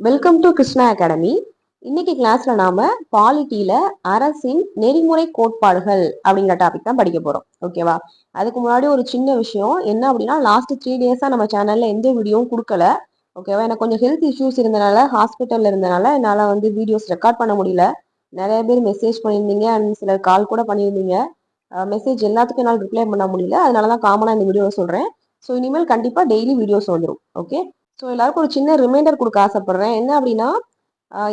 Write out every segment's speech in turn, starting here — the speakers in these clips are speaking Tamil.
வெல்கம் டு கிருஷ்ணா அகாடமி இன்னைக்கு கிளாஸ்ல நாம பாலிட்டியில அரசின் நெறிமுறை கோட்பாடுகள் அப்படிங்கிற டாபிக் தான் படிக்க போறோம். ஓகேவா அதுக்கு முன்னாடி ஒரு சின்ன விஷயம். என்ன அப்படின்னா லாஸ்ட் த்ரீ டேஸா நம்ம சேனல்ல எந்த வீடியோவும் கொடுக்கல. ஓகேவா எனக்கு கொஞ்சம் ஹெல்த் இஷ்யூஸ் இருந்தனால ஹாஸ்பிட்டல்ல இருந்தனால என்னால வந்து வீடியோஸ் ரெக்கார்ட் பண்ண முடியல. நிறைய பேர் மெசேஜ் பண்ணியிருந்தீங்க. அண்ட் சிலர் கால் கூட பண்ணியிருந்தீங்க. மெசேஜ் எல்லாத்துக்கும் என்னால் ரிப்ளை பண்ண முடியல. அதனால தான் காமனாக இந்த வீடியோவை சொல்கிறேன் ஸோ இனிமேல் கண்டிப்பாக டெய்லி வீடியோஸ் வந்துடும் ஓகே ஸோ எல்லாருக்கும் ஒரு சின்ன ரிமைண்டர் கொடுக்க ஆசைப்படுறேன். என்ன அப்படின்னா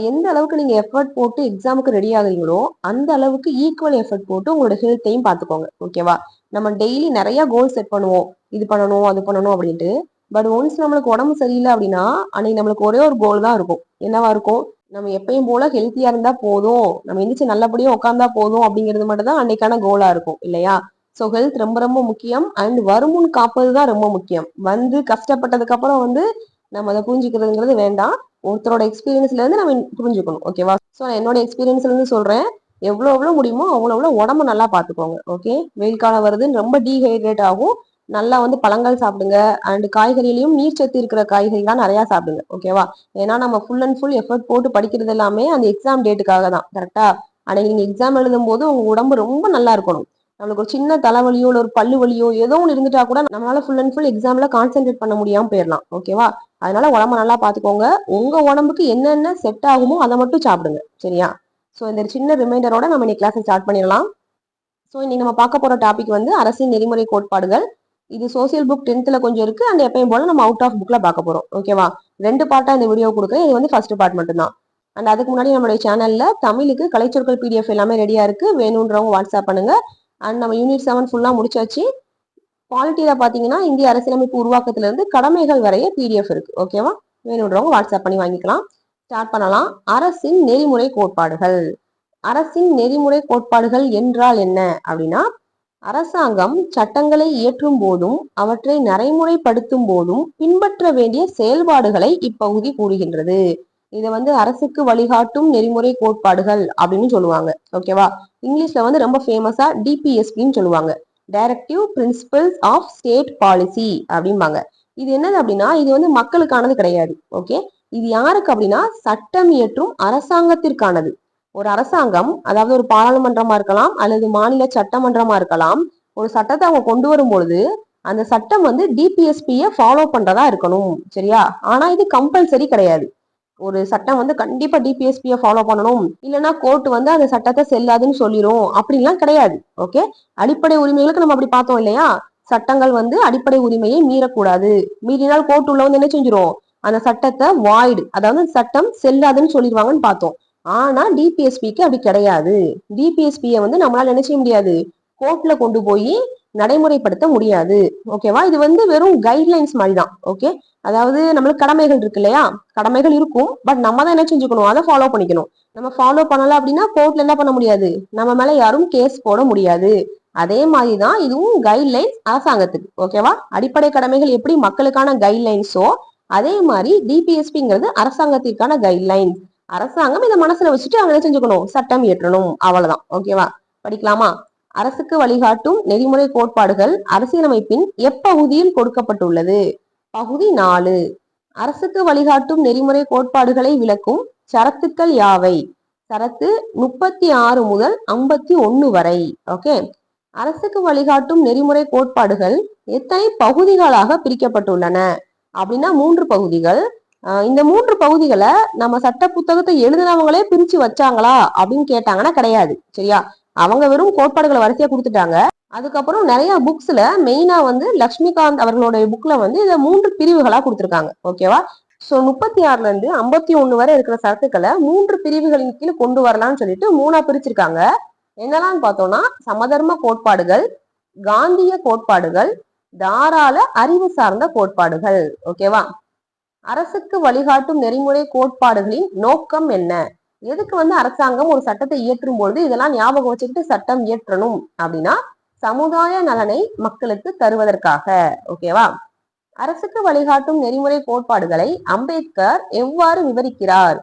எந்த அளவுக்கு நீங்கள் எஃபர்ட் போட்டு எக்ஸாமுக்கு ரெடி ஆகுறீங்களோ அந்த அளவுக்கு ஈக்குவல் எஃபர்ட் போட்டு உங்களோட ஹெல்த்தையும் பார்த்துக்கோங்க. ஓகேவா நம்ம டெய்லி நிறைய கோல் செட் பண்ணுவோம். இது பண்ணணும் அது பண்ணணும் அப்படின்ட்டு. பட் ஒன்ஸ் நம்மளுக்கு உடம்பு சரியில்லை அப்படின்னா அன்னைக்கு நம்மளுக்கு ஒரே ஒரு கோல் தான் இருக்கும். என்னவா இருக்கும்? நம்ம எப்பயும் போல ஹெல்த்தியா இருந்தா போதும். நம்ம எந்திரிச்சு நல்லபடியா உட்காந்தா போதும் அப்படிங்கிறது மட்டும் தான் அன்னைக்கான கோலா இருக்கும். இல்லையா? ஸோ ஹெல்த் ரொம்ப ரொம்ப முக்கியம். அண்ட் வருமுன் காப்பது தான் ரொம்ப முக்கியம். வந்து கஷ்டப்பட்டதுக்கு அப்புறம் வந்து நம்ம அதை புரிஞ்சுக்கிறதுங்கிறது வேண்டாம். ஒருத்தரோட எக்ஸ்பீரியன்ஸ்ல இருந்து நம்ம புரிஞ்சுக்கணும். ஓகேவா ஸோ என்னோட எக்ஸ்பீரியன்ஸ்ல இருந்து சொல்றேன். எவ்வளோ எவ்வளோ முடியுமோ அவ்வளோ எவ்வளோ உடம்பு நல்லா பார்த்துக்கோங்க. ஓகே வெயில் காலம் வருதுன்னு ரொம்ப டீஹைட்ரேட் ஆகும். நல்லா வந்து பழங்கள் சாப்பிடுங்க. அண்ட் காய்கறிலையும் நீர் சத்து இருக்கிற காய்கறிலாம் நிறையா சாப்பிடுங்க. ஓகேவா ஏன்னா நம்ம ஃபுல் அண்ட் ஃபுல் எஃபர்ட் போட்டு படிக்கிறது எல்லாமே அந்த எக்ஸாம் டேட்டுக்காக தான். கரெக்டா அன்னைக்கு நீங்க எக்ஸாம் எழுதும் போது உங்க உடம்பு ரொம்ப நல்லா இருக்கணும். நம்மளுக்கு ஒரு சின்ன தலைவலியோ இல்லை ஒரு பல்லு வலியோ ஏதோ ஒன்று இருந்துட்டா கூட நம்மளால ஃபுல் அண்ட் ஃபுல் எக்ஸாம்ல கான்சென்ட்ரேட் பண்ண முடியாம போயிடலாம். ஓகேவா அதனால உடம்ப நல்லா பாத்துக்கோங்க. உங்க உடம்புக்கு என்னென்ன செட் ஆகுமோ அதை மட்டும் சாப்பிடுங்க. சரியா? ஸோ இந்த சின்ன ரிமைண்டரோட நம்ம இன்னைக்கு கிளாஸ் ஸ்டார்ட் பண்ணிடலாம். ஸோ இன்னைக்கு நம்ம பார்க்க போற டாபிக் வந்து அரசின் நெறிமுறை கோட்பாடுகள். இது சோசியல் புக் டென்த்ல கொஞ்சம் இருக்கு. அண்ட் எப்பயும் போல நம்ம அவுட் ஆஃப் புக்ல பார்க்க போறோம். ஓகேவா ரெண்டு பார்ட்டா இந்த வீடியோ கொடுக்குறேன். இது வந்து ஃபர்ஸ்ட் பார்ட் மட்டும்தான். அண்ட் அதுக்கு முன்னாடி நம்மளுடைய சேனல்ல தமிழுக்கு கலைச்சொற்கள் பிடிஎஃப் எல்லாமே ரெடியா இருக்கு. வேணுன்றவங்க வாட்ஸ்அப் பண்ணுங்க. அண்ட் நம்ம யூனிட் செவன் ஃபுல்லா முடிச்சாச்சு. குவாலிட்டியில பாத்தீங்கன்னா இந்திய அரசியலமைப்பு உருவாக்கத்துல இருந்து கடமைகள் வரைய பிடிஎஃப் இருக்கு. ஓகேவா வேணுன்றவங்க வாட்ஸ்அப் பண்ணி வாங்கிக்கலாம். ஸ்டார்ட் பண்ணலாம். அரசின் நெறிமுறை கோட்பாடுகள். அரசின் நெறிமுறை கோட்பாடுகள் என்றால் என்ன? அப்படின்னா அரசாங்கம் சட்டங்களை இயற்றும் போதும் அவற்றை நடைமுறைப்படுத்தும் போதும் பின்பற்ற வேண்டிய செயல்பாடுகளை இப்பகுதி கூறுகின்றது. இதை வந்து அரசுக்கு வழிகாட்டும் நெறிமுறை கோட்பாடுகள் அப்படின்னு சொல்லுவாங்க. ஓகேவா இங்கிலீஷ்ல வந்து ரொம்ப ஃபேமஸா டிபிஎஸ்பின்னு சொல்லுவாங்க. Directive principles of state policy அப்படிம்பாங்க. இது என்னது அப்படின்னா இது வந்து மக்களுக்கானது கிடையாது ஓகே இது யாருக்கு அப்படின்னா சட்டம் இயற்றும் அரசாங்கத்திற்கானது. ஒரு அரசாங்கம் அதாவது ஒரு பாராளுமன்றமா இருக்கலாம் அல்லது மாநில சட்டமன்றமா இருக்கலாம் ஒரு சட்டத்தை அவங்க கொண்டு வரும் பொழுது அந்த சட்டம் வந்து டிபிஎஸ்பியை ஃபாலோ பண்றதா இருக்கணும் சரியா? ஆனா இது கம்பல்சரி கிடையாது. ஒரு சட்டம் வந்து கண்டிப்பா டிபிஎஸ்பியை ஃபாலோ பண்ணணும். இல்லைன்னா கோர்ட் வந்து அந்த சட்டத்தை செல்லாதுன்னு சொல்லிடும் அப்படின்லாம் கிடையாது. ஓகே அடிப்படை உரிமைகளுக்கு நம்ம அப்படி பார்த்தோம் இல்லையா? சட்டங்கள் வந்து அடிப்படை உரிமையை மீறக்கூடாது. மீறினால் கோர்ட் உள்ள வந்து என்ன செஞ்சிடும் அந்த சட்டத்தை வாய்டு அதாவது சட்டம் செல்லாதுன்னு சொல்லிடுவாங்கன்னு பார்த்தோம். ஆனா டிபிஎஸ்பிக்கு அப்படி கிடையாது. டிபிஎஸ்பியை வந்து நம்மளால நினைச்ச முடியாது? கோர்ட்ல கொண்டு போய் நடைமுறைப்படுத்த முடியாது. ஓகேவா இது வந்து வெறும் கைட்லைன்ஸ் மாதிரி தான் ஓகே அதாவது நம்மளுக்கு கடமைகள் இருக்கு இல்லையா? கடமைகள் இருக்கும். பட் நம்ம தான் என்ன செஞ்சுக்கணும்? அதை ஃபாலோ பண்ணிக்கணும். நம்ம ஃபாலோ பண்ணல அப்படின்னா கோர்ட்ல என்ன பண்ண முடியாது? நம்ம மேல யாரும் கேஸ் போட முடியாது. அதே மாதிரி தான் இதுவும் கைட்லைன்ஸ் அரசாங்கத்துக்கு. ஓகேவா அடிப்படை கடமைகள் எப்படி மக்களுக்கான கைட்லைன்ஸோ அதே மாதிரி டிபிஎஸ்பிங்கிறது அரசாங்கத்திற்கான கைட்லைன்ஸ் அரசாங்கம் இதை மனசுல வச்சுட்டு அவங்க செஞ்சுக்கணும்? சட்டம் இயற்றணும். அவ்வளவுதான். ஓகேவா படிக்கலாமா? அரசுக்கு வழிகாட்டும் நெறிமுறை கோட்பாடுகள் அரசியலமைப்பின் எப்பகுதியில் கொடுக்கப்பட்டுள்ளது. பகுதி நாலு. அரசுக்கு வழிகாட்டும் நெறிமுறை கோட்பாடுகளை விளக்கும் சரத்துக்கள் யாவை? சரத்து முப்பத்தி ஆறு முதல் ஐம்பத்தி ஒன்னு வரை. ஓகே. அரசுக்கு வழிகாட்டும் நெறிமுறை கோட்பாடுகள் எத்தனை பகுதிகளாக பிரிக்கப்பட்டுள்ளன? அப்படின்னா மூன்று பகுதிகள். இந்த மூன்று பகுதிகளை நம்ம சட்ட புத்தகத்தை எழுதினவங்களே பிரிச்சு வச்சாங்களா அப்படின்னு கேட்டாங்கன்னா கிடையாது. சரியா? அவங்க வெறும் கோட்பாடுகளை வரிசையா கொடுத்துட்டாங்க. அதுக்கப்புறம் நிறைய புக்ஸ்ல மெயினா வந்து லக்ஷ்மிகாந்த் அவர்களுடைய புக்ல வந்து இதை மூன்று பிரிவுகளா கொடுத்துருக்காங்க. ஓகேவா சோ முப்பத்தி ஆறுல இருந்து ஐம்பத்தி ஒண்ணு வரை இருக்கிற சரத்துக்களை மூன்று பிரிவுகளின் கீழே கொண்டு வரலாம்னு சொல்லிட்டு மூணா பிரிச்சிருக்காங்க. என்னெல்லாம் பார்த்தோம்னா சமதர்ம கோட்பாடுகள் காந்திய கோட்பாடுகள் தாராள அறிவு சார்ந்த கோட்பாடுகள். ஓகேவா அரசுக்கு வழிகாட்டும் நெறிமுறை கோட்பாடுகளின் நோக்கம் என்ன? எதுக்கு வந்து அரசாங்கம் ஒரு சட்டத்தை இயற்றும் பொழுது இதெல்லாம் ஞாபகம் வச்சுக்கிட்டு சட்டம் இயற்றணும் அப்படின்னா சமுதாய நலனை மக்களுக்கு தருவதற்காக ஓகேவா அரசுக்கு வழிகாட்டும் நெறிமுறை கோட்பாடுகளை அம்பேத்கர் எவ்வாறு விவரிக்கிறார்?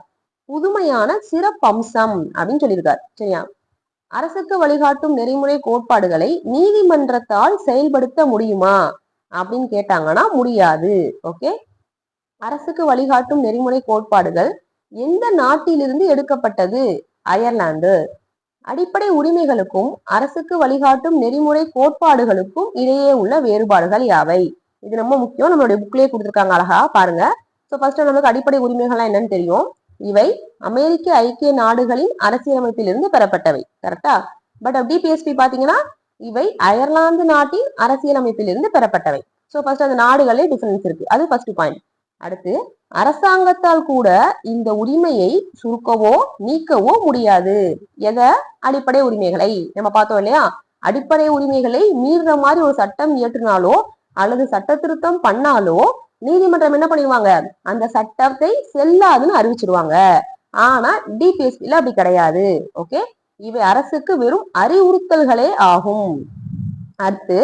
புதுமையான சிறப்பம்சம் அப்படின்னு சொல்லியிருக்கார் சரியா? அரசுக்கு வழிகாட்டும் நெறிமுறை கோட்பாடுகளை நீதிமன்றத்தால் செயல்படுத்த முடியுமா அப்படின்னு கேட்டாங்கன்னா முடியாது ஓகே அரசுக்கு வழிகாட்டும் நெறிமுறை கோட்பாடுகள் எந்த நாட்டிலிருந்து எடுக்கப்பட்டது? அயர்லாந்து. அடிப்படை உரிமைகளுக்கும் அரசுக்கு வழிகாட்டும் நெறிமுறை கோட்பாடுகளுக்கும் இடையே உள்ள வேறுபாடுகள் யாவை? இது ரொம்ப முக்கியம். நம்மளுடைய புக்லேயே கொடுத்துருக்காங்க அழகா பாருங்க. ஸோ ஃபர்ஸ்ட் நம்மளுக்கு அடிப்படை உரிமைகள்லாம் என்னன்னு தெரியும். இவை அமெரிக்க ஐக்கிய நாடுகளின் அரசியலமைப்பிலிருந்து பெறப்பட்டவை. கரெக்டா பட் டிபிஎஸ்பி பாத்தீங்கன்னா இவை அயர்லாந்து நாட்டின் அரசியலமைப்பிலிருந்து பெறப்பட்டவை. ஸோ ஃபர்ஸ்ட் அந்த நாடுகளே டிஃபரன்ஸ் இருக்கு. அது ஃபர்ஸ்ட் பாயிண்ட் அடுத்து அரசாங்கத்தால் கூட இந்த உரிமையை சுருக்கவோ நீக்கவோ முடியாது. எதை? அடிப்படை உரிமைகளை. நம்ம பார்த்தோம் இல்லையா? அடிப்படை உரிமைகளை மீறுற மாதிரி ஒரு சட்டம் இயற்றினாலோ அல்லது சட்ட திருத்தம் பண்ணாலோ நீதிமன்றம் என்ன பண்ணிடுவாங்க? அந்த சட்டத்தை செல்லாதுன்னு அறிவிச்சிருவாங்க. ஆனா டிபிஎஸ்பில அப்படி கிடையாது. ஓகே? இவை அரசுக்கு வெறும் அறிவுறுத்தல்களே ஆகும். அடுத்து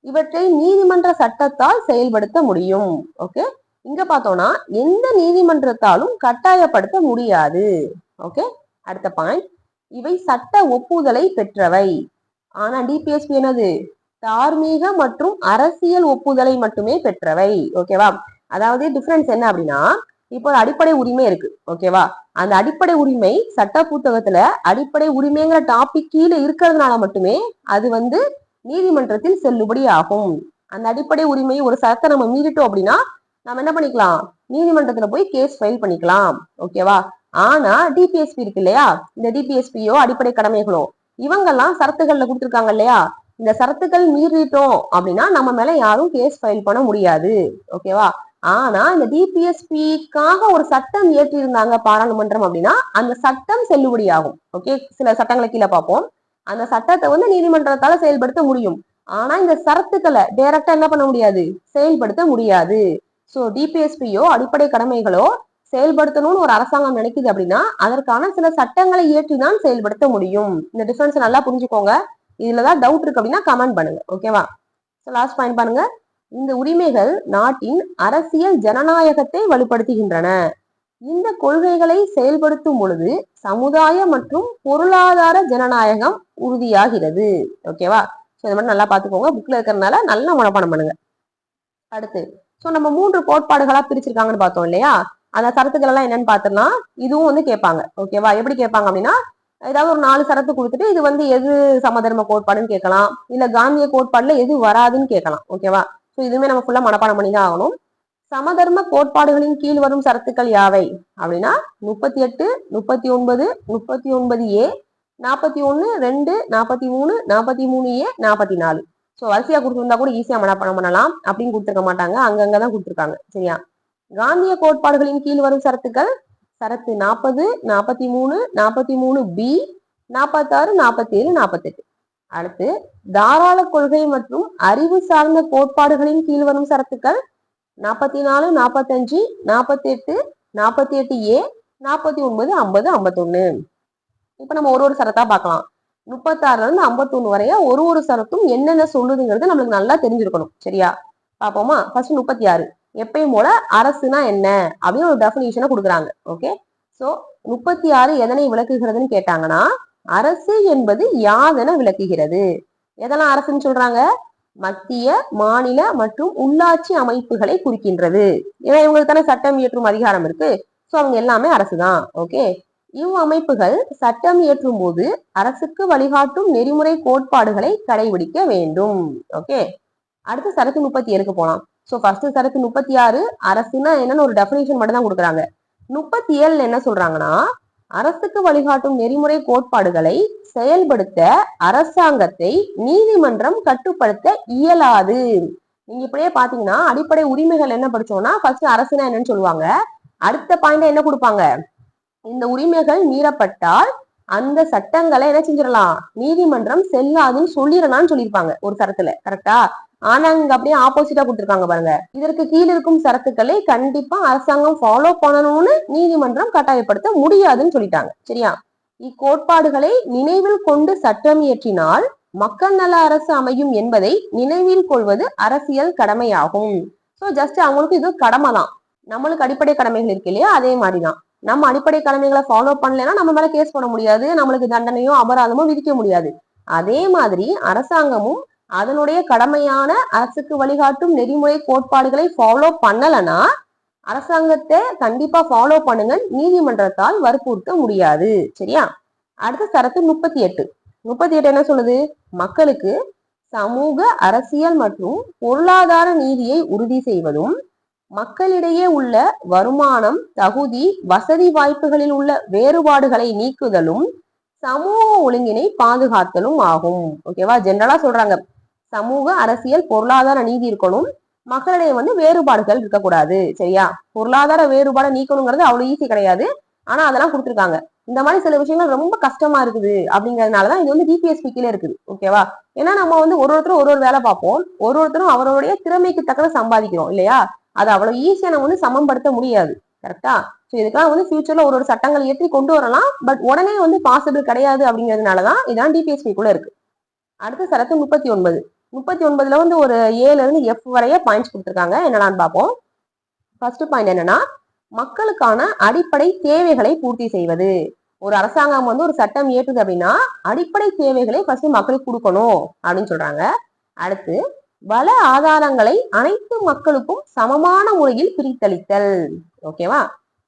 இவற்றை நீதிமன்ற சட்டத்தால் செயல்படுத்த முடியும். ஓகே? இங்க பார்த்தோம்னா எந்த நீதிமன்றத்தாலும் கட்டாயப்படுத்த முடியாது. ஓகே அடுத்த பாயிண்ட் இவை சட்ட ஒப்புதலை பெற்றவை. ஆனா டிபிஎஸ்பி என்னது? தார்மீக மற்றும் அரசியல் ஒப்புதலை மட்டுமே பெற்றவை. ஓகேவா அதாவது டிஃபரன்ஸ் என்ன அப்படின்னா இப்போ அடிப்படை உரிமை இருக்கு. ஓகேவா அந்த அடிப்படை உரிமை சட்ட புத்தகத்துல அடிப்படை உரிமைங்கிற டாபிக் கீழே இருக்கிறதுனால மட்டுமே அது வந்து நீதிமன்றத்தில் செல்லுபடி ஆகும். அந்த அடிப்படை உரிமையை ஒரு சட்டத்தை நம்ம மீறிட்டோம் அப்படின்னா நம்ம என்ன பண்ணிக்கலாம்? நீதிமன்றத்துல போய் கேஸ் ஃபைல் பண்ணிக்கலாம். ஓகேவா ஆனா டிபிஎஸ்பி இருக்கு இல்லையா? இந்த டிபிஎஸ்பியோ அடிப்படை கடமைகளோ இவங்கெல்லாம் சரத்துகள்ல கொடுத்துருக்காங்க இல்லையா? இந்த சரத்துக்கள் மீறிட்டோம் அப்படின்னா நம்ம மேல யாரும் கேஸ் ஃபைல் பண்ண முடியாது. ஓகேவா ஆனா இந்த டிபிஎஸ்பிக்காக ஒரு சட்டம் இயற்றி இருந்தாங்க பாராளுமன்றம் அப்படின்னா அந்த சட்டம் செல்லுபடியாகும். ஓகே சில சட்டங்களை கீழே பார்ப்போம். அந்த சட்டத்தை வந்து நீதிமன்றத்தால செயல்படுத்த முடியும். ஆனா இந்த சரத்துக்களை டைரக்டா என்ன பண்ண முடியாது? செயல்படுத்த முடியாது. ஸோ டிபிஎஸ்பியோ அடிப்படை கடமைகளோ செயல்படுத்தணும்னு ஒரு அரசாங்கம் நினைக்குது அப்படின்னா அதற்கான சில சட்டங்களை இயற்றிதான் செயல்படுத்த முடியும். இந்த டிஃபரன்ஸ் நல்லா புரிஞ்சுக்கோங்க. இதுலதான் டவுட் இருக்கு அப்படின்னா கமெண்ட் பண்ணுங்க. ஓகேவா லாஸ்ட் பாயிண்ட் பண்ணுங்க இந்த உரிமைகள் நாட்டின் அரசியல் ஜனநாயகத்தை வலுப்படுத்துகின்றன. இந்த கொள்கைகளை செயல்படுத்தும் பொழுது சமுதாய மற்றும் பொருளாதார ஜனநாயகம் உறுதியாகிறது. ஓகேவா ஸோ இதை மட்டும் நல்லா பார்த்துக்கோங்க. புக்ல இருக்கிறதுனால நல்லா மனப்பாடம் பண்ணுங்க. அடுத்து. ஸோ நம்ம மூன்று கோட்பாடுகளா பிரிச்சிருக்காங்கன்னு பார்த்தோம் இல்லையா? அந்த சரத்துக்கள் எல்லாம் என்னன்னு பார்த்தோம்னா இதுவும் வந்து கேட்பாங்க. ஓகேவா எப்படி கேட்பாங்க அப்படின்னா ஏதாவது ஒரு நாலு சரத்து கொடுத்துட்டு இது வந்து எது சமதர்ம கோட்பாடுன்னு கேட்கலாம். இல்ல காந்திய கோட்பாடுல எது வராதுன்னு கேட்கலாம். ஓகேவா ஸோ இதுவுமே நம்ம ஃபுல்லா மனப்பாடம் பண்ணி தான் ஆகணும். சமதர்ம கோட்பாடுகளின் கீழ் வரும் சரத்துக்கள் யாவை? அப்படின்னா முப்பத்தி எட்டு முப்பத்தி ஒன்பது முப்பத்தி ஒன்பது ஏ நாற்பத்தி ஒன்னு ரெண்டு நாற்பத்தி மூணு நாற்பத்தி மூணு ஏ நாற்பத்தி நாலு. ஸோ வரிசையாக கொடுத்துருந்தா கூட ஈஸியாக மனப்பாடம் பண்ணலாம். அப்படின்னு கொடுத்துருக்க மாட்டாங்க. அங்கங்கே தான் கொடுத்துருக்காங்க. சரியா? காந்திய கோட்பாடுகளின் கீழ் வரும் சரத்துக்கள் சரத்து நாற்பது நாற்பத்தி மூணு நாற்பத்தி மூணு பி நாற்பத்தாறு நாற்பத்தி ஏழு நாற்பத்தெட்டு அடுத்து தாராள கொள்கை மற்றும் அறிவு சார்ந்த கோட்பாடுகளின் கீழ் வரும் சரத்துக்கள் நாற்பத்தி நாலு நாற்பத்தஞ்சு நாற்பத்தி எட்டு நாற்பத்தி எட்டு ஏ நாற்பத்தி ஒன்பது ஐம்பது ஐம்பத்தொன்னு. இப்போ நம்ம ஒரு ஒரு சரத்தா பார்க்கலாம். முப்பத்தாறுல இருந்து ஐம்பத்தொன்னு வரைய ஒரு ஒரு சரத்தும் என்னென்ன சொல்லுதுங்கிறது நம்மளுக்கு நல்லா தெரிஞ்சிருக்கணும். சரியா? பாப்போமா ஃபர்ஸ்ட் முப்பத்தி ஆறு எப்பயும் போல அரசுனா என்ன? அப்படின்னு ஒரு டெஃபினிஷனை கொடுக்குறாங்க. ஓகே சோ முப்பத்தி ஆறு எதனை விளக்குகிறதுன்னு கேட்டாங்கன்னா அரசு என்பது யாதென விளக்குகிறது? எதெல்லாம் அரசுன்னு சொல்றாங்க? மத்திய மாநில மற்றும் உள்ளாட்சி அமைப்புகளை குறிக்கின்றது. ஏன்னா இவங்களுக்கு தானே சட்டம் இயற்றும் அதிகாரம் இருக்கு. சோ அவங்க எல்லாமே அரசுதான். ஓகே இவ்வமைப்புகள் சட்டம் இயற்றும் போது அரசுக்கு வழிகாட்டும் நெறிமுறை கோட்பாடுகளை கடைபிடிக்க வேண்டும். ஓகே அடுத்து சரக்கு முப்பத்தி ஏழுக்கு போலாம். சோ ஃபர்ஸ்ட் சரக்கு முப்பத்தி ஆறு அரசுனா என்னன்னு ஒரு டெபினேஷன் மட்டும் தான் கொடுக்குறாங்க. முப்பத்தி ஏழுல என்ன சொல்றாங்கன்னா அரசுக்கு வழிகாட்டும் நெறிமுறை கோட்பாடுகளை செயல்படுத்த அரசாங்கத்தை நீதிமன்றம் கட்டுப்படுத்த இயலாது. நீங்க இப்படியே பாத்தீங்கன்னா அடிப்படை உரிமைகள் என்ன படிச்சோம்னா ஃபர்ஸ்ட் அரசுனா என்னன்னு சொல்லுவாங்க. அடுத்த பாயிண்ட் என்ன கொடுப்பாங்க? இந்த உரிமைகள் மீறப்பட்டால் அந்த சட்டங்களை என்ன செஞ்சிடலாம்? நீதிமன்றம் செல்லாதுன்னு சொல்லிடலாம்னு சொல்லியிருப்பாங்க ஒரு சரத்துல. கரெக்டா ஆனா இங்க அப்படியே ஆப்போசிட்டா கொடுத்துருக்காங்க பாருங்க. இதற்கு கீழ் இருக்கும் சரத்துக்களை கண்டிப்பா அரசாங்கம் ஃபாலோ பண்ணணும்னு நீதிமன்றம் கட்டாயப்படுத்த முடியாதுன்னு சொல்லிட்டாங்க. சரியா? இக்கோட்பாடுகளை நினைவில் கொண்டு சட்டம் இயற்றினால் மக்கள் நல அரசு அமையும் என்பதை நினைவில் கொள்வது அரசியல் கடமையாகும். சோ ஜஸ்ட் அவங்களுக்கு இது கடமை தான் நம்மளுக்கு அடிப்படை கடமைகள் இருக்கு இல்லையா? அதே மாதிரிதான். நம்ம அடிப்படை கடமைகளை ஃபாலோ பண்ணலைன்னா நம்ம மேல கேஸ் பண்ண முடியாது நம்மளுக்கு தண்டனையோ அபராதமோ விதிக்க முடியாது. அதே மாதிரி அரசாங்கமும் அதனுடைய கடமையான அரசுக்கு வழிகாட்டும் நெறிமுறை கோட்பாடுகளை ஃபாலோ பண்ணலன்னா அரசாங்கத்தை கண்டிப்பா ஃபாலோ பண்ணுங்க நீதிமன்றத்தால் வற்புறுத்த முடியாது. சரியா? அடுத்த சரத்து முப்பத்தி எட்டு. முப்பத்தி எட்டு என்ன சொல்லுது? மக்களுக்கு சமூக அரசியல் மற்றும் பொருளாதார நீதியை உறுதி செய்வதும் மக்களிடையே உள்ள வருமானம் தகுதி வசதி வாய்ப்புகளில் உள்ள வேறுபாடுகளை நீக்குதலும் சமூக ஒழுங்கினை பாதுகாத்தலும் ஆகும். ஓகேவா ஜென்ரலா சொல்றாங்க. சமூக அரசியல் பொருளாதார நீதி இருக்கணும். மக்களிடையே வந்து வேறுபாடுகள் இருக்கக்கூடாது. சரியா? பொருளாதார வேறுபாடை நீக்கணுங்கிறது அவ்வளவு ஈஸி கிடையாது. ஆனா அதெல்லாம் கொடுத்துருக்காங்க. இந்த மாதிரி சில விஷயங்கள் ரொம்ப கஷ்டமா இருக்குது அப்படிங்கறதுனாலதான் இது வந்து டிபிஎஸ்பி கீழே இருக்குது. ஓகேவா ஏன்னா நம்ம வந்து ஒரு ஒருத்தரும் ஒரு ஒரு வேலை பார்ப்போம். ஒரு ஒருத்தரும் அவருடைய திறமைக்கு தக்கன சம்பாதிக்கிறோம். இல்லையா? அது அவ்வளவு ஈஸியா நம்ம வந்து சமன்படுத்த முடியாது. கரெக்டா ஸோ இதுக்கெல்லாம் வந்து ஃபியூச்சர்ல ஒரு ஒரு சட்டங்கள் ஏற்றி கொண்டு வரலாம். பட் உடனே வந்து பாசிபிள் கிடையாது அப்படிங்கிறதுனாலதான் இதான் டிபிஎஸ்பிக்குள்ள இருக்கு. அடுத்த சரத்து முப்பத்தி ஒன்பது முப்பத்தி ஒன்பதுல வந்து ஒரு ஏல இருந்து எஃப் வரைய பாயிண்ட்ஸ் கொடுத்துருக்காங்க. என்னென்னு பார்ப்போம். ஃபர்ஸ்ட் பாயிண்ட் என்னன்னா மக்களுக்கான அடிப்படை தேவைகளை பூர்த்தி செய்வது. ஒரு அரசாங்கம் வந்து ஒரு சட்டம் ஏற்றுது அப்படின்னா அடிப்படை தேவைகளை ஃபர்ஸ்ட் மக்களுக்கு கொடுக்கணும் அப்படின்னு சொல்றாங்க. அடுத்து வள ஆதாரங்களை அனைத்து மக்களுக்கும் சமமான முறையில் பிரித்தளித்தல். ஓகேவா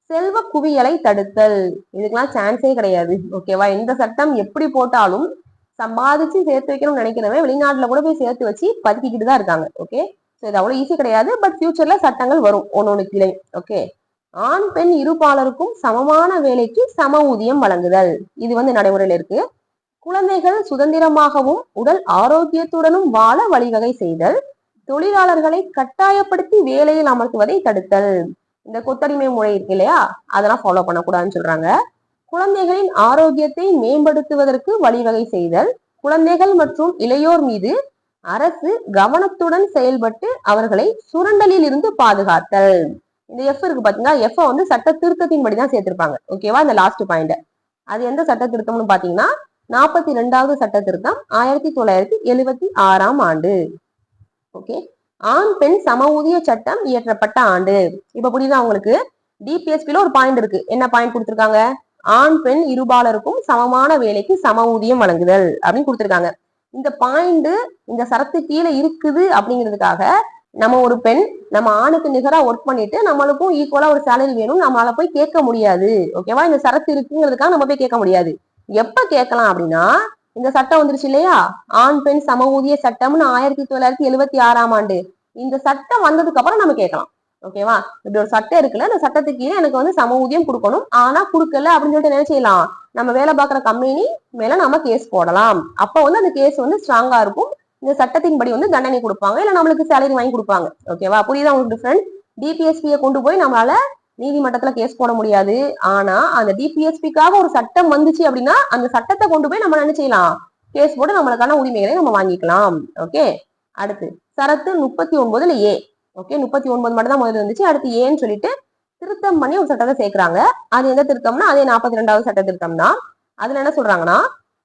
செல்வ குவியலை தடுத்தல். இதுக்கெல்லாம் சான்ஸே கிடையாது. ஓகேவா இந்த சட்டம் எப்படி போட்டாலும் சம்பாதிச்சு சேர்த்து வைக்கணும்னு நினைக்கிறவன் வெளிநாட்டுல கூட போய் சேர்த்து வச்சு பதுக்கிக்கிட்டு தான் இருக்காங்க. ஓகே ஸோ இது அவ்வளவு ஈஸி கிடையாது. பட் ஃபியூச்சர்ல சட்டங்கள் வரும். ஒன்னு ஒன்று கிளை ஓகே ஆண் பெண் இருபாலருக்கும் சமமான வேலைக்கு சம ஊதியம் வழங்குதல். இது வந்து நடைமுறையில இருக்கு. குழந்தைகள் சுதந்திரமாகவும் உடல் ஆரோக்கியத்துடனும் வாழ வழிவகை செய்தல் தொழிலாளர்களை கட்டாயப்படுத்தி வேலையில் அமர்த்துவதை தடுத்தல். இந்த கொத்தடிமை முறை இருக்கு இல்லையா? அதெல்லாம் ஃபாலோ பண்ணக்கூடாதுன்னு சொல்றாங்க. குழந்தைகளின் ஆரோக்கியத்தை மேம்படுத்துவதற்கு வழிவகை செய்தல் குழந்தைகள் மற்றும் இளையோர் மீது அரசு கவனத்துடன் செயல்பட்டு அவர்களை சுரண்டலில் இருந்து பாதுகாத்தல். இந்த எஃப் இருக்கு பாத்தீங்கன்னா எஃப் வந்து சட்ட திருத்தத்தின்படி தான் சேர்த்திருப்பாங்க. ஓகேவா இந்த லாஸ்ட் பாயிண்ட் அது எந்த சட்ட திருத்தம்னு பாத்தீங்கன்னா நாற்பத்தி ரெண்டாவது சட்டத்திற்கும் ஆயிரத்தி தொள்ளாயிரத்தி எழுபத்தி ஆறாம் ஆண்டு. ஓகே ஆண் பெண் சம ஊதிய சட்டம் இயற்றப்பட்ட ஆண்டு. இப்ப புரியுதா உங்களுக்கு? டிபிஎஸ்பில ஒரு பாயிண்ட் இருக்கு. என்ன பாயிண்ட் கொடுத்திருக்காங்க? ஆண் பெண் இருபாலருக்கும் சமமான வேலைக்கு சம ஊதியம் வழங்குதல் அப்படின்னு கொடுத்திருக்காங்க. இந்த பாயிண்ட் இந்த சரத்து கீழே இருக்குது அப்படிங்கிறதுக்காக நம்ம ஒரு பெண் நம்ம ஆணுக்கு நிகரா ஒர்க் பண்ணிட்டு நம்மளுக்கும் ஈக்குவலா ஒரு சேலரி வேணும். நம்மளால போய் கேட்க முடியாது. ஓகேவா இந்த சரத்து இருக்குங்கிறதுக்காக நம்ம போய் கேட்க முடியாது. எப்ப கேட்கலாம் அப்படின்னா இந்த சட்டம் வந்துருச்சு இல்லையா? ஆண் பெண் சம ஊதிய சட்டம்னு ஆயிரத்தி தொள்ளாயிரத்தி எழுபத்தி ஆறாம் ஆண்டு. இந்த சட்டம் வந்ததுக்கு அப்புறம் நம்ம கேட்கலாம். ஓகேவா இப்படி ஒரு சட்டம் இருக்குல்ல இந்த சட்டத்துக்கு கீழே எனக்கு வந்து சம ஊதியம் கொடுக்கணும். ஆனா கொடுக்கல அப்படின்னு சொல்லிட்டு என்ன செய்யலாம்? நம்ம வேலை பார்க்குற கம்பெனி மேல நம்ம கேஸ் போடலாம். அப்ப வந்து அந்த கேஸ் வந்து ஸ்ட்ராங்கா இருக்கும். இந்த சட்டத்தின்படி வந்து தண்டனை கொடுப்பாங்க. இல்ல நம்மளுக்கு சேலரி வாங்கி கொடுப்பாங்க. ஓகேவா புரியுதா உங்களுக்கு டிஃப்ரெண்ட் டிபிஎஸ்பியை கொண்டு போய் நம்மளால நீதிமன்றத்துல கேஸ் போட முடியாது. ஆனா அந்த டிபிஎஸ்பிக்காக ஒரு சட்டம் வந்துச்சு அப்படின்னா அந்த சட்டத்தை கொண்டு போய் நம்ம என்ன செய்யலாம்? கேஸ் போட்டு நம்மளுக்கான உரிமைகளை நம்ம வாங்கிக்கலாம். ஓகே அடுத்து சரத்து முப்பத்தி ஒன்பதுல ஏ ஓகே முப்பத்தி ஒன்பது மட்டும் தான் முதல்ல இருந்துச்சு. அடுத்து ஏன்னு சொல்லிட்டு திருத்தம் பண்ணி ஒரு சட்டத்தை சேர்க்கிறாங்க. அது எந்த திருத்தம்னா அதே நாற்பத்தி ரெண்டாவது சட்ட திருத்தம் தான் அதுல என்ன சொல்றாங்கன்னா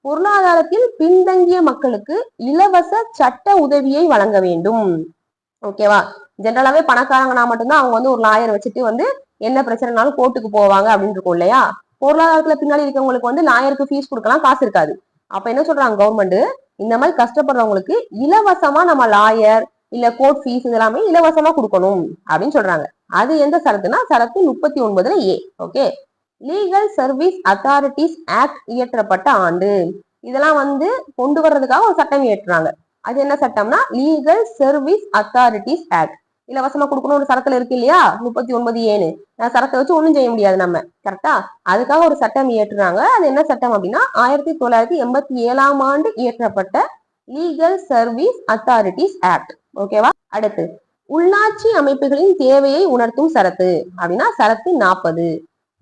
பொருளாதாரத்தில் பின்தங்கிய மக்களுக்கு இலவச சட்ட உதவியை வழங்க வேண்டும். ஓகேவா ஜென்ரலாவே பணக்காரங்கன்னா மட்டும்தான் அவங்க வந்து ஒரு லாயர் வச்சுட்டு வந்து என்ன பிரச்சனைனாலும் கோர்ட்டுக்கு போவாங்க அப்படின்னு இருக்கும் இல்லையா? பொருளாதாரத்துல பின்னாடி இருக்கவங்களுக்கு வந்து லாயருக்கு ஃபீஸ் கொடுக்கலாம் காசு இருக்காது. அப்ப என்ன சொல்றாங்க கவர்மெண்ட் இந்த மாதிரி கஷ்டப்படுறவங்களுக்கு இலவசமா நம்ம லாயர் இல்ல கோர்ட் ஃபீஸ் இதெல்லாமே இலவசமா கொடுக்கணும் அப்படின்னு சொல்றாங்க. அது எந்த சரத்துனா சரத்து முப்பத்தி ஒன்பதுல A okay legal service authorities act இயற்றப்பட்ட ஆண்டு. இதெல்லாம் வந்து கொண்டு வர்றதுக்காக ஒரு சட்டம் இயற்றுறாங்க. அது என்ன சட்டம்னா லீகல் சர்வீஸ் அத்தாரிட்டிஸ் ஆக்ட் இலவசமா கொடுக்கணும் ஒரு சரத்துல இருக்கு இல்லையா? முப்பத்தி ஒன்பது ஏழு நான் சரத்தை வச்சு ஒன்றும் செய்ய முடியாது நம்ம. கரெக்டா அதுக்காக ஒரு சட்டம் இயற்றுறாங்க. அது என்ன சட்டம் அப்படின்னா ஆயிரத்தி தொள்ளாயிரத்தி எண்பத்தி ஏழாம் ஆண்டு இயற்றப்பட்ட லீகல் சர்வீஸ் அத்தாரிட்டிஸ் ஆக்ட் ஓகேவா அடுத்து உள்ளாட்சி அமைப்புகளின் தேவையை உணர்த்தும் சரத்து அப்படின்னா சரத்து நாற்பது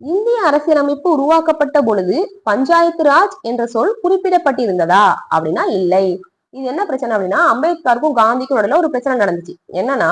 இந்திய அரசியலமைப்பு உருவாக்கப்பட்ட பொழுது பஞ்சாயத்து ராஜ் என்ற சொல் குறிப்பிடப்பட்டிருந்ததா? அப்படின்னா இல்லை. இது என்ன பிரச்சனை அப்படின்னா அம்பேத்கருக்கும் காந்திக்கும் நடுவில் ஒரு பிரச்சனை நடந்துச்சு. என்னன்னா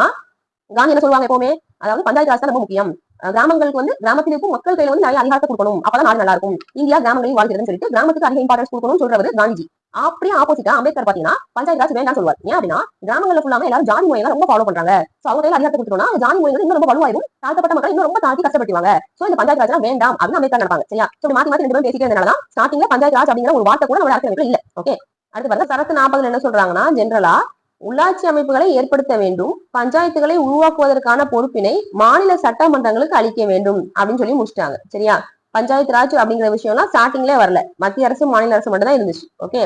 காந்தி என்ன சொல்லுவாங்க எப்பவுமே? அதாவது பஞ்சாயத்து ராஜ் தான் ரொம்ப முக்கியம். கிராமங்களுக்கு வந்து கிராமத்தில் இருக்கும் மக்கள் கையில வந்து நிறைய அதிகாரத்தை கொடுக்கணும். அப்பதான் நாடு நல்லா இருக்கும். இந்தியா கிராமங்களையும் வாழ்கிறதுன்னு சொல்லிட்டு கிராமத்துக்கு அதிக இம்பார்ட்டன்ஸ் கொடுக்கணும்னு சொல்றவர் காந்தி அப்படியே ஆப்போசிட்டா அம்பேத்கர் பாத்தீங்கன்னா பஞ்சாயத்து ராஜ் வேண்டாம் சொல்லுவார். ஏன் அப்படின்னா கிராமங்கள்ல ஃபுல்லாம எல்லாரும் ஜாதி மொழியை ரொம்ப ஃபாலோ பண்றாங்க. சோ அவங்க கையில அதிகாரத்தை கொடுத்துட்டோம்னா ஜாதி முறைகள் இன்னும் ரொம்ப வலுவாயிரும் தாழ்த்தப்பட்ட மக்கள் இன்னும் ரொம்ப தாழ்த்தி கஷ்டப்படுவாங்க சோ இந்த பஞ்சாயத்து ராஜ் வேண்டாம் அப்படின்னு அம்பேத்கர் நடப்பாங்க சரியா? சோ மாத்தி மாத்தி ரெண்டு பேரும் பேசிக்கிறதுனாலதான் ஸ்டார்டிங்ல பஞ்சாயத்து ராஜ் அப்படிங்கிற ஒரு வார்த்தை கூட நம்ம அரசியல் இல்ல. ஓகே அடுத்து பாருங்க சரத்து நாற்பதுல என்ன சொல்றாங்கன்னா ஜென்ரலா உள்ளாட்சி அமைப்புகளை ஏற்படுத்த வேண்டும் பஞ்சாயத்துகளை உருவாக்குவதற்கான பொறுப்பினை மாநில சட்டமன்றங்களுக்கு அளிக்க வேண்டும் அப்படின்னு சொல்லி முடிச்சிட்டாங்க. சரியா? பஞ்சாயத்து ராஜ் அப்படிங்கிற விஷயம்லாம் ஸ்டார்டிங்லேயே வரல. மத்திய அரசு மாநில அரசு மட்டும் தான் இருந்துச்சு. ஓகே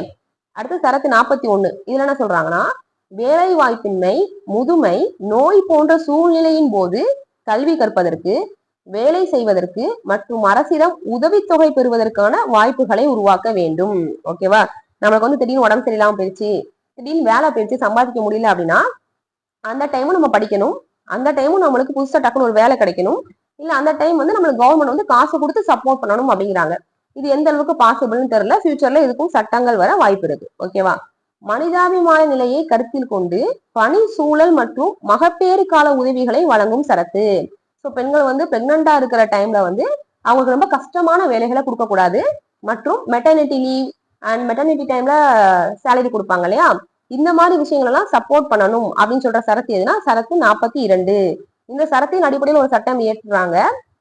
அடுத்து சரத்து நாற்பத்தி ஒண்ணு. இதுல என்ன சொல்றாங்கன்னா வேலை வாய்ப்பின்மை முதுமை நோய் போன்ற சூழ்நிலையின் போது கல்வி கற்பதற்கு வேலை செய்வதற்கு மற்றும் அரசிடம் உதவித்தொகை பெறுவதற்கான வாய்ப்புகளை உருவாக்க வேண்டும். ஓகேவா நம்மளுக்கு வந்து திடீர்னு உடம்பு சரியில்லாம போயிடுச்சு திடீர்னு வேலை போயிடுச்சு சம்பாதிக்க முடியல அப்படின்னா அந்த டைமும் நம்ம படிக்கணும். அந்த டைமும் நம்மளுக்கு புதுசா டக்குனு ஒரு வேலை கிடைக்கணும். இல்ல அந்த டைம் வந்து நம்மளுக்கு கவர்மெண்ட் வந்து காசு கொடுத்து சப்போர்ட் பண்ணணும் அப்படிங்கிறாங்க. இது எந்த அளவுக்கு பாசிபிள்னு தெரியல. ஃபியூச்சர்ல இதுக்கும் சட்டங்கள் வர வாய்ப்பு இருக்கு. ஓகேவா மனிதாபிமான நிலையை கருத்தில் கொண்டு பணி சூழல் மற்றும் மகப்பேறு கால உதவிகளை வழங்கும் சரத்து ஸோ பெண்கள் வந்து பிரெக்னண்டா இருக்கிற டைம்ல வந்து அவங்களுக்கு ரொம்ப கஷ்டமான வேலைகளை கொடுக்க கூடாது மற்றும் மெட்டர்னிட்டி லீவ் அண்ட் மெட்டர்னிட்டி டைம்ல சேலரி கொடுப்பாங்க இல்லையா? இந்த மாதிரி விஷயங்களெல்லாம் சப்போர்ட் பண்ணணும் அப்படின்னு சொல்ற சரத்து எதுனா சரத்து நாற்பத்தி இரண்டு. இந்த சரத்தின் அடிப்படையில் ஒரு சட்டம் இயற்றுறாங்க.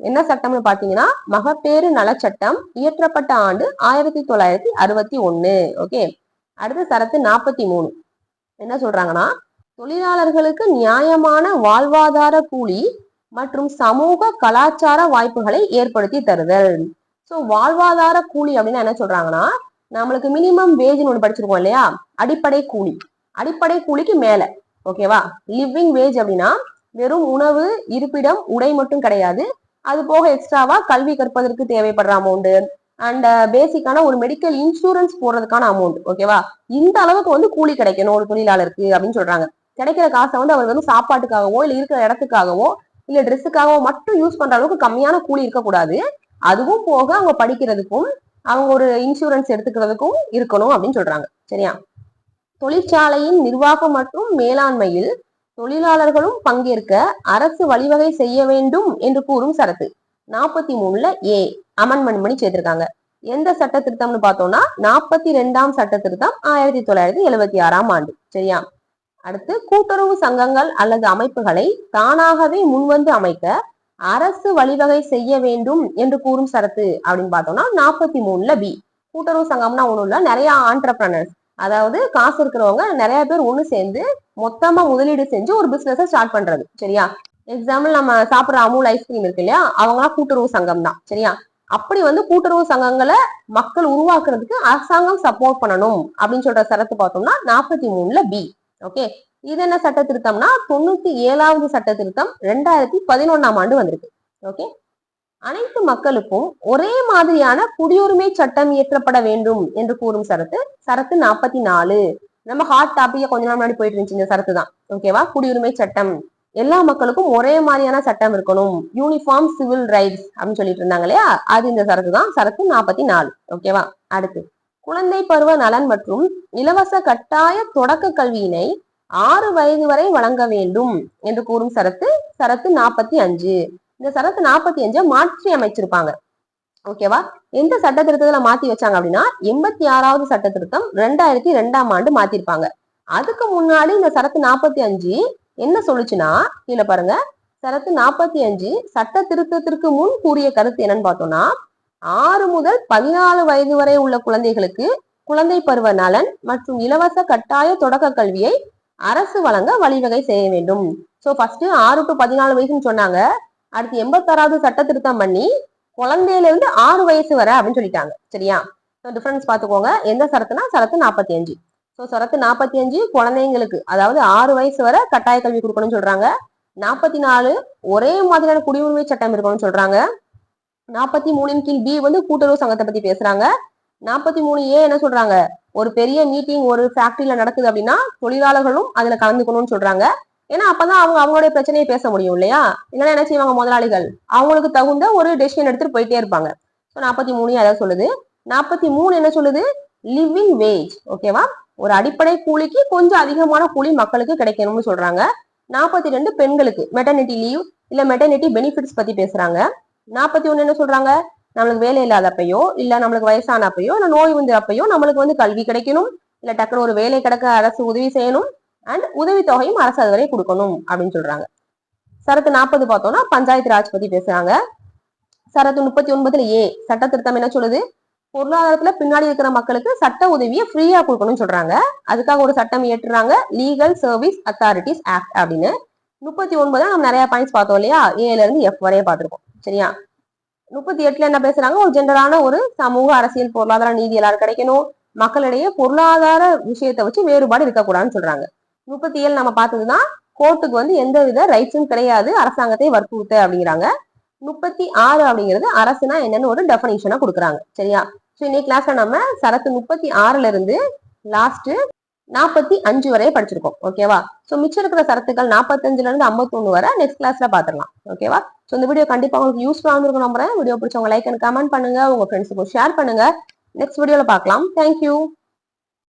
என்ன சட்டம்னு பாத்தீங்கன்னா மகப்பேறு நலச்சட்டம் இயற்றப்பட்ட ஆண்டு ஆயிரத்தி தொள்ளாயிரத்தி அறுபத்தி ஒண்ணு ஓகே? அடுத்து சரத்து நாற்பத்தி மூணு. என்ன சொல்றாங்கன்னா தொழிலாளர்களுக்கு நியாயமான வாழ்வாதார கூலி மற்றும் சமூக கலாச்சார வாய்ப்புகளை ஏற்படுத்தி தருதல். ஸோ வாழ்வாதார கூலி அப்படின்னா என்ன சொல்றாங்கன்னா நம்மளுக்கு மினிமம் வேஜ்னு ஒன்று படிச்சிருக்கோம் இல்லையா? அடிப்படை கூலி. அடிப்படை கூலிக்கு மேல. ஓகேவா லிவிங் வேஜ் அப்படின்னா வெறும் உணவு இருப்பிடம் உடை மட்டும் கிடையாது. அது போக எக்ஸ்ட்ராவா கல்வி கற்பதற்கு தேவைப்படுற அமௌண்ட் அண்ட் பேசிக்கான ஒரு மெடிக்கல் இன்சூரன்ஸ் போடுறதுக்கான அமௌண்ட் ஓகேவா இந்த அளவுக்கு வந்து கூலி கிடைக்கணும் ஒரு தொழிலாளருக்கு அப்படின்னு சொல்றாங்க. கிடைக்கிற காசை வந்து அவர் வந்து சாப்பாட்டுக்காகவோ இல்ல இருக்கிற இடத்துக்காகவோ இல்ல ட்ரெஸ்ஸுக்காகவோ மட்டும் யூஸ் பண்ற அளவுக்கு கம்மியான கூலி இருக்கக்கூடாது. அதுவும் போக அவங்க படிக்கிறதுக்கும் அவங்க ஒரு இன்சூரன்ஸ் எடுத்துக்கிறதுக்கும் இருக்கணும் அப்படின்னு சொல்றாங்க. சரியா? தொழிற்சாலையின் நிர்வாகம் மற்றும் மேலாண்மையில் தொழிலாளர்களும் பங்கேற்க அரசு வழிவகை செய்ய வேண்டும் என்று கூறும் சரத்து. நாற்பத்தி மூணுல ஏ அமெண்ட்மெண்ட் பண்ணி சேர்த்திருக்காங்க. எந்த சட்ட திருத்தம்னு பார்த்தோம்னா நாற்பத்தி ரெண்டாம் சட்ட திருத்தம் ஆயிரத்தி தொள்ளாயிரத்தி எழுபத்தி ஆறாம் ஆண்டு. சரியா? அடுத்து கூட்டுறவு சங்கங்கள் அல்லது அமைப்புகளை தானாகவே முன்வந்து அமைக்க அரசு வழிவகை செய்ய வேண்டும் என்று கூறும் சரத்து அப்படின்னு பார்த்தோம்னா நாற்பத்தி மூணுல பி கூட்டுறவு சங்கம்னா ஒன்றும் இல்லை நிறைய ஆண்டர்பிரனர்ஸ் அதாவது காசு இருக்கிறவங்க நிறைய பேர் ஒன்று சேர்ந்து மொத்தமா முதலீடு செஞ்சு ஒரு பிசினஸ் ஸ்டார்ட் பண்றது சரியா? எக்ஸாம்பிள் நம்ம சாப்பிட்ற அமூல் ஐஸ்கிரீம் இருக்கு இல்லையா? அவங்களாம் கூட்டுறவு சங்கம் தான் சரியா? அப்படி வந்து கூட்டுறவு சங்கங்களை மக்கள் உருவாக்குறதுக்கு அரசாங்கம் சப்போர்ட் பண்ணணும் அப்படின்னு சொல்ற சரத்து பார்த்தோம்னா நாற்பத்தி மூணுல பி ஓகே இது என்ன சட்ட திருத்தம்னா தொண்ணூத்தி ஏழாவது சட்ட திருத்தம் ரெண்டாயிரத்தி பதினொன்னாம் ஆண்டு வந்திருக்கு. ஓகே அனைத்து மக்களுக்கும் ஒரே மாதிரியான குடியுரிமை சட்டம் இயற்றப்பட வேண்டும் என்று கூறும் சரத்து சரத்து நாற்பத்தி நாலு நம்ம ஹாட் டாபிக் கொஞ்ச நாள் முன்னாடி போயிட்டு இருந்துச்சு இந்த சரத்து தான். ஓகேவா குடியுரிமை சட்டம். எல்லா மக்களுக்கும் ஒரே மாதிரியான சட்டம் இருக்கணும். யூனிஃபார்ம் சிவில் ரைட்ஸ் அப்படின்னு சொல்லிட்டு இருந்தாங்க இல்லையா? அது இந்த சரத்து தான். சரத்து நாற்பத்தி நாலு ஓகேவா அடுத்து. குழந்தை பருவ நலன் மற்றும் இலவச கட்டாய தொடக்க கல்வியினை ஆறு வயது வரை வழங்க வேண்டும் என்று கூறும் சரத்து சரத்து நாற்பத்தி அஞ்சு. இந்த சரத்து நாற்பத்தி அஞ்சை மாற்றி அமைச்சிருப்பாங்க. ஓகேவா எந்த சட்ட திருத்தத்துல மாத்தி வச்சாங்க அப்படின்னா எண்பத்தி ஆறாவது சட்ட திருத்தம் ரெண்டாயிரத்தி ரெண்டாம் ஆண்டு மாத்திருப்பாங்க. அதுக்கு முன்னாடி இந்த சரத்து நாற்பத்தி அஞ்சு என்ன சொல்லுச்சுன்னா கீழே பாருங்க. சரத்து நாற்பத்தி அஞ்சு சட்ட திருத்தத்திற்கு முன் கூறிய கருத்து என்னன்னு பார்த்தோம்னா ஆறு முதல் பதினாலு வயது வரை உள்ள குழந்தைகளுக்கு குழந்தை பருவ நலன் மற்றும் இலவச கட்டாய தொடக்க கல்வியை அரசு வழங்க வழிவகை செய்ய வேண்டும். சோ ஃபர்ஸ்ட் ஆறு டு பதினாலு வயசுன்னு சொன்னாங்க. அடுத்து எண்பத்தாறாவது சட்ட திருத்தம் பண்ணி குழந்தையில இருந்து ஆறு வயசு வரை அப்படின்னு சொல்லிட்டாங்க. சரியா? ஸோ டிஃபரன்ஸ் பார்த்துக்கோங்க. எந்த சரத்துனா? சரத்து நாற்பத்தி அஞ்சு ஸோ சரத்து நாற்பத்தி அஞ்சு குழந்தைங்களுக்கு அதாவது ஆறு வயசு வரை கட்டாய கல்வி கொடுக்கணும்னு சொல்றாங்க. நாற்பத்தி நாலு ஒரே மாதிரியான குடியுரிமை சட்டம் இருக்கணும்னு சொல்றாங்க. நாற்பத்தி மூணின் கீழ் பி வந்து கூட்டுறவு சங்கத்தை பத்தி பேசுறாங்க. நாற்பத்தி மூணு ஏ என்ன சொல்றாங்க? ஒரு பெரிய மீட்டிங் ஒரு ஃபேக்டரியில நடக்குது அப்படின்னா தொழிலாளர்களும் அதுல கலந்துக்கணும்னு சொல்றாங்க. ஏன்னா அப்பதான் அவங்க அவங்களுடைய பிரச்சனையை பேச முடியும் இல்லையா? இல்லைன்னா என்ன செய்வாங்க முதலாளிகள்? அவங்களுக்கு தகுந்த ஒரு டெசிஷன் எடுத்துட்டு போயிட்டே இருப்பாங்க. ஸோ நாற்பத்தி மூணு அதாவது சொல்லுது? நாற்பத்தி மூணு என்ன சொல்லுது? லிவிங் வேஜ் ஓகேவா ஒரு அடிப்படை கூலிக்கு கொஞ்சம் அதிகமான கூலி மக்களுக்கு கிடைக்கணும்னு சொல்றாங்க. நாற்பத்தி ரெண்டு பெண்களுக்கு மெட்டர்னிட்டி லீவ் இல்ல மெட்டர்னிட்டி பெனிஃபிட்ஸ் பத்தி பேசுறாங்க. நாற்பத்தி ஒன்னு என்ன சொல்றாங்க? நம்மளுக்கு வேலை இல்லாதப்பையோ இல்ல நம்மளுக்கு வயசானப்பையோ இல்ல நோய் வந்து அப்பையோ நம்மளுக்கு வந்து கல்வி கிடைக்கணும். இல்ல டக்குனு ஒரு வேலை கிடைக்க அரசு உதவி செய்யணும். அண்ட் உதவித்தொகையும் அரசு அதுவரை கொடுக்கணும் அப்படின்னு சொல்றாங்க. சரத்து நாற்பது பார்த்தோம்னா பஞ்சாயத்து ராஜ் பத்தி பேசுறாங்க. சரத்து முப்பத்தி ஒன்பதுல ஏ சட்ட திருத்தம் என்ன சொல்லுது? பொருளாதாரத்துல பின்னாடி இருக்கிற மக்களுக்கு சட்ட உதவியை ஃப்ரீயா கொடுக்கணும்னு சொல்றாங்க. அதுக்காக ஒரு சட்டம் இயற்றுறாங்க. லீகல் சர்வீஸ் அத்தாரிட்டிஸ் ஆக்ட் அப்படின்னு. முப்பத்தி ஒன்பதுல நம்ம நிறைய பாயிண்ட்ஸ் பார்த்தோம் இல்லையா? ஏல இருந்து எஃப் வரைய பார்த்திருக்கோம். சரியா? முப்பத்தி எட்டுல என்ன பேசுறாங்க? ஒரு ஜென்ரலான ஒரு சமூக அரசியல் பொருளாதார நீதி எல்லாரும் கிடைக்கணும். மக்களிடையே பொருளாதார விஷயத்தை வச்சு வேறுபாடு இருக்கக்கூடாதுன்னு சொல்றாங்க. முப்பத்தி ஏழு நம்ம பார்த்ததுதான் கோர்ட்டுக்கு வந்து எந்த வித ரைட்ஸும் கிடையாது. அரசாங்கத்தை வற்புறுத்த அப்படிங்கிறாங்க. முப்பத்தி ஆறு அப்படிங்கிறது அரசுனா என்னன்னு ஒரு டெஃபனிஷனா கொடுக்குறாங்க. சரியா? ஸோ இன்னைக்கு கிளாஸ்ல நம்ம சரத்து முப்பத்தி ஆறுல இருந்து லாஸ்ட் நாற்பத்தி அஞ்சு வரைய படிச்சிருக்கோம். ஓகேவா ஸோ மிச்சம் இருக்கிற சரத்துக்கள் நாற்பத்தஞ்சுல இருந்து ஐம்பத்தொன்னு வரை நெக்ஸ்ட் கிளாஸ்ல பாத்துடலாம் ஓகேவா ஸோ இந்த வீடியோ கண்டிப்பா உங்களுக்கு யூஸ்ஃபுல்லா இருந்திருக்கும் நம்புறேன். வீடியோ பிடிச்சவங்க லைக் அண்ட் கமெண்ட் பண்ணுங்க. உங்க ஃப்ரெண்ட்ஸுக்கும் ஷேர் பண்ணுங்க. நெக்ஸ்ட் வீடியோல பார்க்கலாம். தேங்க்யூ